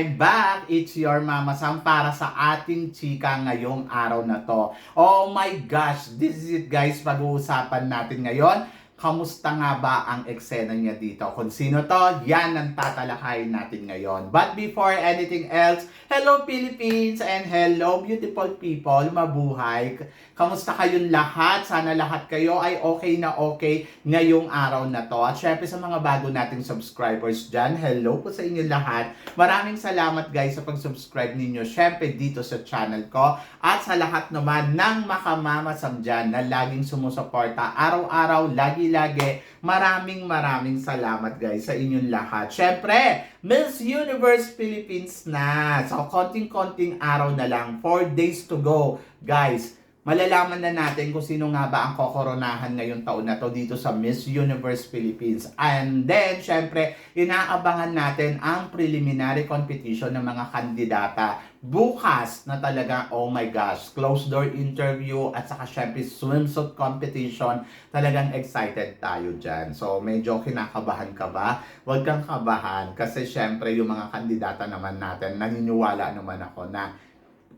I'm back! It's your Mama Sam para sa ating chika ngayong araw na to. Oh my gosh! This is it guys, pag-uusapan natin ngayon. Kamusta nga ba ang eksena niya dito? Kung sino to, yan ang tatalakayin natin ngayon. But before anything else, hello Philippines and hello beautiful people, mabuhay. Kamusta kayong lahat? Sana lahat kayo ay okay na okay ngayong araw na to. At syempre sa mga bago nating subscribers dyan, hello po sa inyo lahat. Maraming salamat guys sa pag-subscribe ninyo. Syempre dito sa channel ko. At sa lahat naman ng makamamasam dyan na laging sumusuporta araw-araw, lagi-lagi. Maraming maraming salamat guys sa inyong lahat. Syempre, Miss Universe Philippines na. So, konting-konting araw na lang. 4 days to go. Guys, malalaman na natin kung sino nga ba ang kokoronahan ngayong taon na to dito sa Miss Universe Philippines. And then, syempre, inaabangan natin ang preliminary competition ng mga kandidata bukas na talaga, oh my gosh, closed door interview at saka syempre swimsuit competition. Talagang excited tayo dyan. So, medyo kinakabahan ka ba? Huwag kang kabahan kasi syempre yung mga kandidata naman natin, naniniwala naman ako na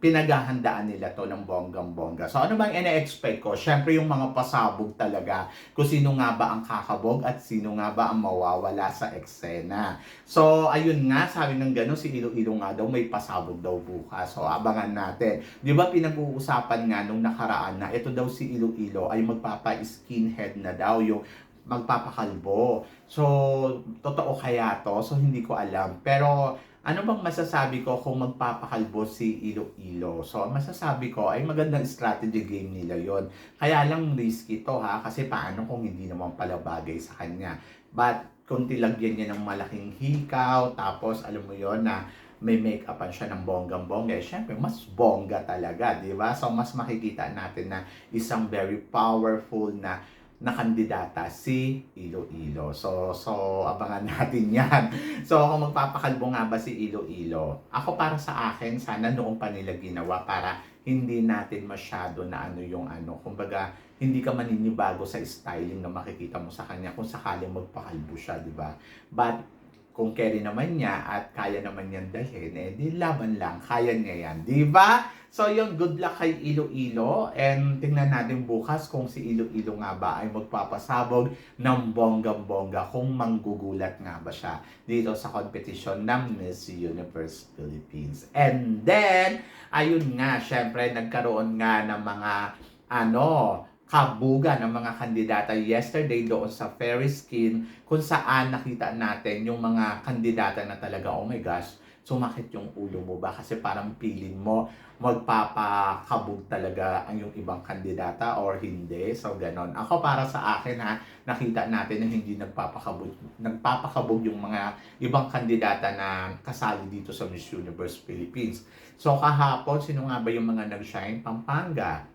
pinaghahandaan nila to ng bonggang-bongga. So ano bang ine-expect ko? Syempre yung mga pasabog talaga kung sino nga ba ang kakabog at sino nga ba ang mawawala sa eksena. So ayun nga, sabi ng gano'n, si Iloilo nga daw may pasabog daw bukas. So abangan natin. Di ba pinag-uusapan nga nung nakaraan na ito daw si Iloilo ay magpapa-skinhead na daw yung magpapakalbo. So, totoo kaya to? So, hindi ko alam. Pero, ano bang masasabi ko kung magpapakalbo si Iloilo? So, ang masasabi ko ay magandang strategy game nila yon. Kaya lang risky to ha, kasi paano kung hindi naman pala bagay sa kanya. But, kung tilagyan niya ng malaking hikaw, tapos alam mo yon na may make-upan siya ng bonggang-bongga, eh, syempre, mas bongga talaga, di ba? So, mas makikita natin na isang very powerful na na kandidata si Iloilo. So, so abangan natin yan. So, kung magpapakalbo nga ba si Iloilo, ako para sa akin, sana noong pa nila ginawa para hindi natin masyado na ano yung ano. Kumbaga, hindi ka maninibago sa styling na makikita mo sa kanya kung sakaling magpakalbo siya, di ba? But, kung carry naman niya at kaya naman niyan dalhin, eh di laban lang, kaya niya yan, di ba? So yung good luck kay Iloilo and tingnan natin bukas kung si Iloilo nga ba ay magpapasabog ng bonggang-bongga kung manggugulat nga ba siya dito sa competition ng Miss Universe Philippines. And then, ayun nga, syempre nagkaroon nga ng mga ano, kabuga ng mga kandidata yesterday doon sa Fairy Skin kung saan nakita natin yung mga kandidata na talaga, oh my gosh, sumakit yung ulo mo ba? Kasi parang feeling mo magpapakabog talaga ang yung ibang kandidata or hindi. So, ganon. Ako para sa akin ha, nakita natin na hindi nagpapakabog, nagpapakabog yung mga ibang kandidata na kasali dito sa Miss Universe Philippines. So, kahapon, sino nga ba yung mga nag-shine? Pampanga.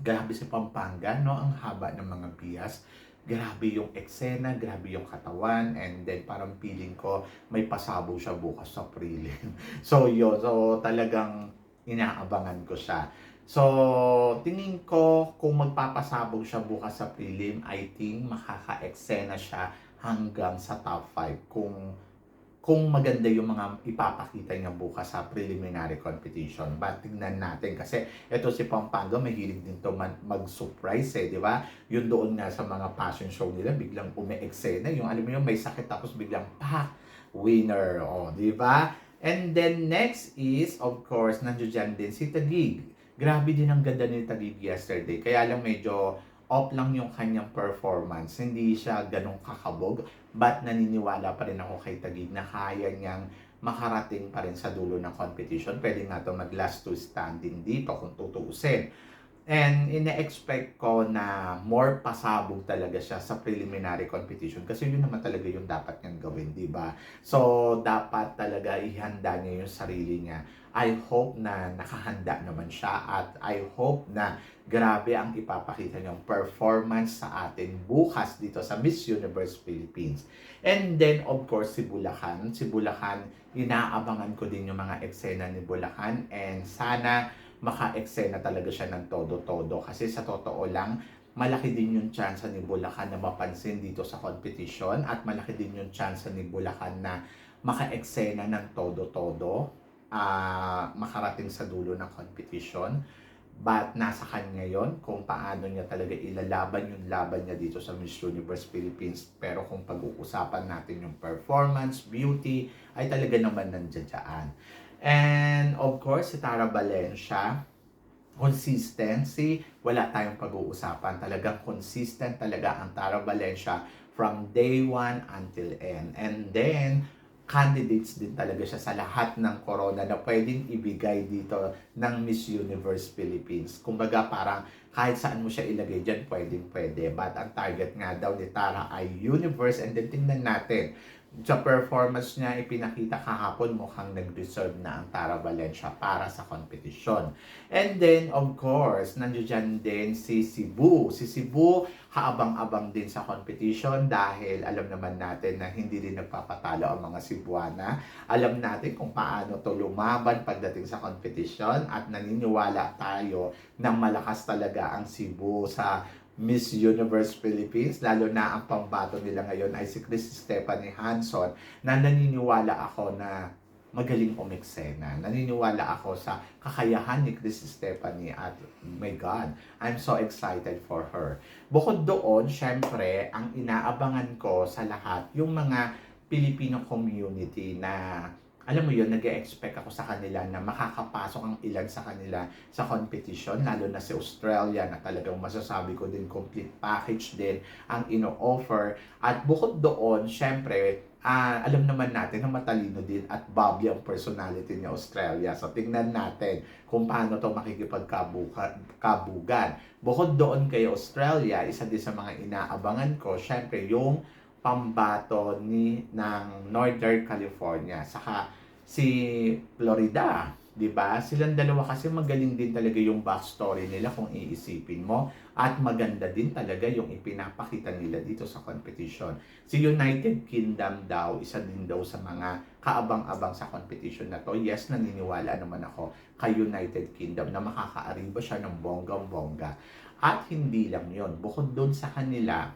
Grabe si Pampanga, no? Ang haba ng mga bias grabe yung eksena, grabe yung katawan, and then parang feeling ko may pasabog siya bukas sa prelim. so yun, so talagang inaabangan ko siya. So, tingin ko kung magpapasabog siya bukas sa prelim, I think makaka-eksena siya hanggang sa top 5 kung kung maganda yung mga ipapakita niya bukas sa preliminary competition. But tingnan natin kasi ito si Pampanga mahilig din to mag-surprise eh, di ba? Yun doon nga sa mga fashion show nila, biglang umi-eksena. Yung alam mo yung may sakit tapos biglang pa winner, oh, di ba? And then next is, of course, nandiyo dyan din si Tagig. Grabe din ang ganda ni Tagig yesterday. Kaya lang medyo off lang yung kanyang performance. Hindi siya ganong kakabog, but naniniwala pa rin ako kay Tagig na kaya niyang makarating pa rin sa dulo ng competition. Pwede nga ito mag last two standing dito kung tutuusin. And ina-expect ko na more pasabog talaga siya sa preliminary competition kasi yun naman talaga yung dapat niyang gawin, di ba? So, dapat talaga ihanda niya yung sarili niya. I hope na nakahanda naman siya at I hope na grabe ang ipapakita niyang performance sa atin bukas dito sa Miss Universe Philippines. And then, of course, si Bulacan. Si Bulacan, inaabangan ko din yung mga eksena ni Bulacan and sana maka-eksena talaga siya ng todo-todo. Kasi sa totoo lang, malaki din yung chance ni Bulacan na mapansin dito sa competition at malaki din yung chance ni Bulacan na maka-eksena ng todo-todo, ah, makarating sa dulo ng competition. But nasa kanya yon kung paano niya talaga ilalaban yung laban niya dito sa Miss Universe Philippines. Pero kung pag-uusapan natin yung performance, beauty, ay talaga naman nandiyan dyan. And of course, si Tara Valencia, consistency, wala tayong pag-uusapan. Talagang consistent talaga ang Tara Valencia from day one until end. And then, candidates din talaga siya sa lahat ng corona na pwedeng ibigay dito ng Miss Universe Philippines. Kumbaga parang kahit saan mo siya ilagay dyan, pwedeng pwede. But ang target nga daw ni Tara ay Universe and then tingnan natin sa performance niya ipinakita kahapon mukhang nag-deserve na ang Tara Valencia para sa competition. And then, of course, nandiyan din si Cebu. Si Cebu, haabang-abang din sa competition dahil alam naman natin na hindi din nagpapatalo ang mga Cebuana. Alam natin kung paano to lumaban pagdating sa competition at naniniwala tayo na malakas talaga ang Cebu sa Miss Universe Philippines, lalo na ang pambato nila ngayon ay si Chris Stephanie Hanson, na naniniwala ako na magaling umeksena. Naniniwala ako sa kakayahan ni Chris Stephanie at my God, I'm so excited for her. Bukod doon, syempre, ang inaabangan ko sa lahat, yung mga Filipino community na alam mo yun, nag expect ako sa kanila na makakapasok ang ilan sa kanila sa competition, lalo na si Australia na talagang masasabi ko din complete package din ang ino-offer. At bukod doon, syempre, ah, alam naman natin na matalino din at Bobby ang personality ni Australia. So tingnan natin kung paano to makikipagkabugan. Bukod doon kay Australia, isa din sa mga inaabangan ko, syempre yung pambato ni ng Northern California saka si Florida 'di ba? Silang dalawa kasi magaling din talaga yung backstory nila kung iisipin mo at maganda din talaga yung ipinapakita nila dito sa competition. Si United Kingdom daw, isa din daw sa mga kaabang-abang sa competition na to. Yes, naniniwala naman ako kay United Kingdom na makakaariba siya ng bonggang-bongga. At hindi lang yon Bukod doon sa kanila,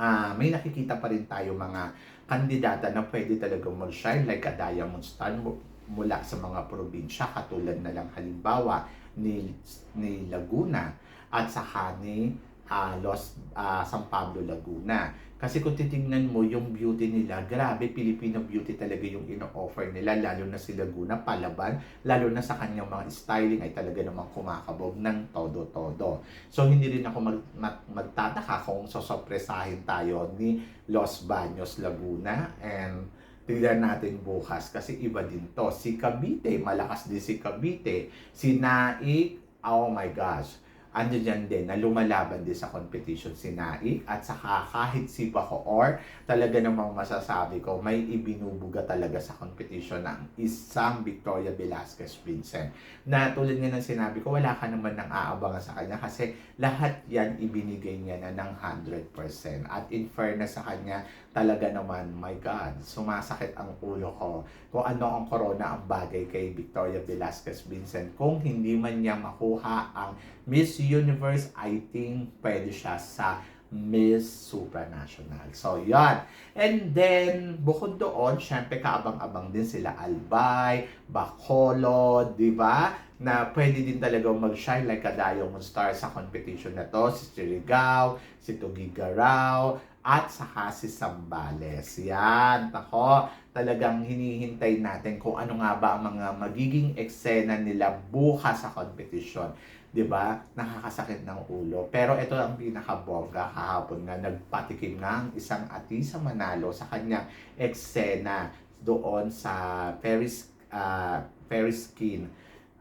ah may nakikita pa rin tayo mga kandidata na pwede talagang mag-shine like a diamond star mu- mula sa mga probinsya katulad na lang halimbawa ni ni Laguna at saka ni ah, Los ah, San Pablo Laguna. Kasi kung titingnan mo yung beauty nila, grabe Filipino beauty talaga yung ino-offer nila lalo na si Laguna palaban, lalo na sa kanyang mga styling ay talaga namang kumakabog ng todo-todo. So hindi rin ako mag, mag, magtataka kung sosopresahin tayo ni Los Baños Laguna and tignan natin bukas kasi iba din to. Si Cavite, malakas din si Cavite. Si Naik, oh my gosh. Ano dyan din, na lumalaban din sa competition si Naik at saka kahit si Bacoor, talaga namang masasabi ko, may ibinubuga talaga sa competition ng isang Victoria Velasquez Vincent. Na tulad nga ng sinabi ko, wala ka naman nang aabangan sa kanya kasi lahat yan ibinigay niya na ng 100%. At in fairness sa kanya, talaga naman, my God, sumasakit ang ulo ko kung ano ang corona ang bagay kay Victoria Velasquez Vincent. Kung hindi man niya makuha ang Miss Universe, I think pwede siya sa Miss Supranational. So, yan. And then, bukod doon, syempre kaabang-abang din sila Albay, Bacolod, di ba? Na pwede din talaga mag-shine like a Diamond Star sa competition na to. Si Surigao, si Tugigaraw, at saka si Sambales. Yan, ako, talagang hinihintay natin kung ano nga ba ang mga magiging eksena nila bukas sa competition. 'Di ba? Nakakasakit ng ulo. Pero ito ang pinakabongga kahapon nga nagpatikim ang isang ati sa Manalo sa kanyang eksena doon sa Paris uh, Paris Skin.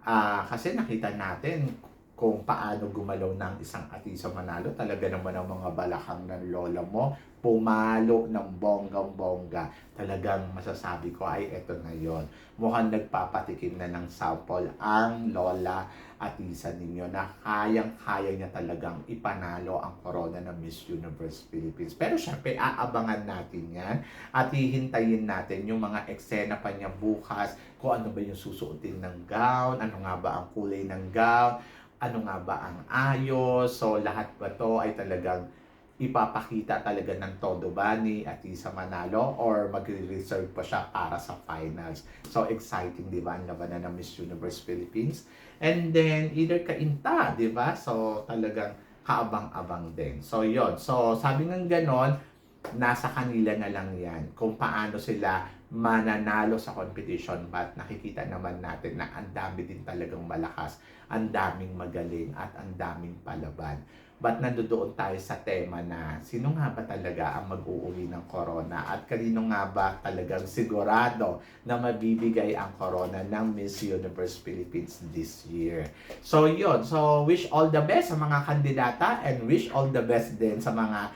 Ah, kasi nakita natin kung paano gumalaw ng isang ati sa Manalo. Talaga naman ang mga balakang ng lola mo pumalo ng bonggang-bongga. Talagang masasabi ko ay eto na yon. Mukhang nagpapatikim na ng sample ang lola at isa ninyo na kayang-kaya niya talagang ipanalo ang corona ng Miss Universe Philippines. Pero syempre, aabangan natin yan at hihintayin natin yung mga eksena pa niya bukas, kung ano ba yung susuotin ng gown, ano nga ba ang kulay ng gown, ano nga ba ang ayos, so lahat ba to ay talagang ipapakita talaga ng todo ba ni Atisa Manalo or magre-reserve pa siya para sa finals. So exciting, di ba? Ang labanan ng Miss Universe Philippines. And then, either kainta, di ba? So talagang kaabang-abang din. So yon So sabi ng ganon, nasa kanila na lang yan kung paano sila mananalo sa competition but nakikita naman natin na ang dami din talagang malakas, ang daming magaling at ang daming palaban. But nandoon tayo sa tema na sino nga ba talaga ang mag-uuwi ng corona at kanino nga ba talagang sigurado na mabibigay ang corona ng Miss Universe Philippines this year. So yun, so wish all the best sa mga kandidata and wish all the best din sa mga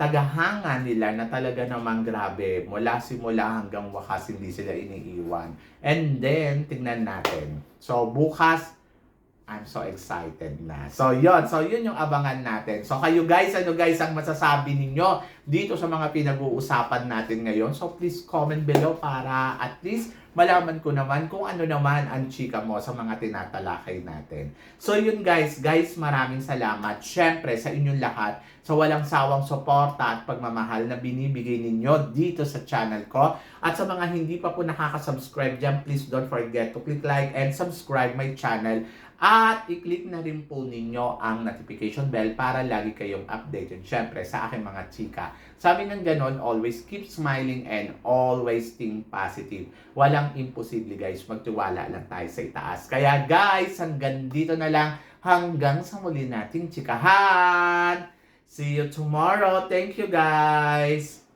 tagahanga nila na talaga namang grabe. Mula simula hanggang wakas, hindi sila iniiwan. And then, tingnan natin. So, bukas, I'm so excited na. So, yun. So, yun yung abangan natin. So, kayo guys, ano guys ang masasabi ninyo dito sa mga pinag-uusapan natin ngayon? So, please comment below para at least malaman ko naman kung ano naman ang chika mo sa mga tinatalakay natin. So, yun guys. Guys, maraming salamat. Syempre, sa inyong lahat sa walang sawang suporta at pagmamahal na binibigay ninyo dito sa channel ko. At sa mga hindi pa po nakaka-subscribe dyan, please don't forget to click like and subscribe my channel. At i-click na rin po ninyo ang notification bell para lagi kayong updated. Siyempre, sa aking mga chika, sabi ng ganon, always keep smiling and always think positive. Walang imposible guys, magtiwala lang tayo sa itaas. Kaya guys, hanggang dito na lang. Hanggang sa muli nating chikahan. See you tomorrow. Thank you guys.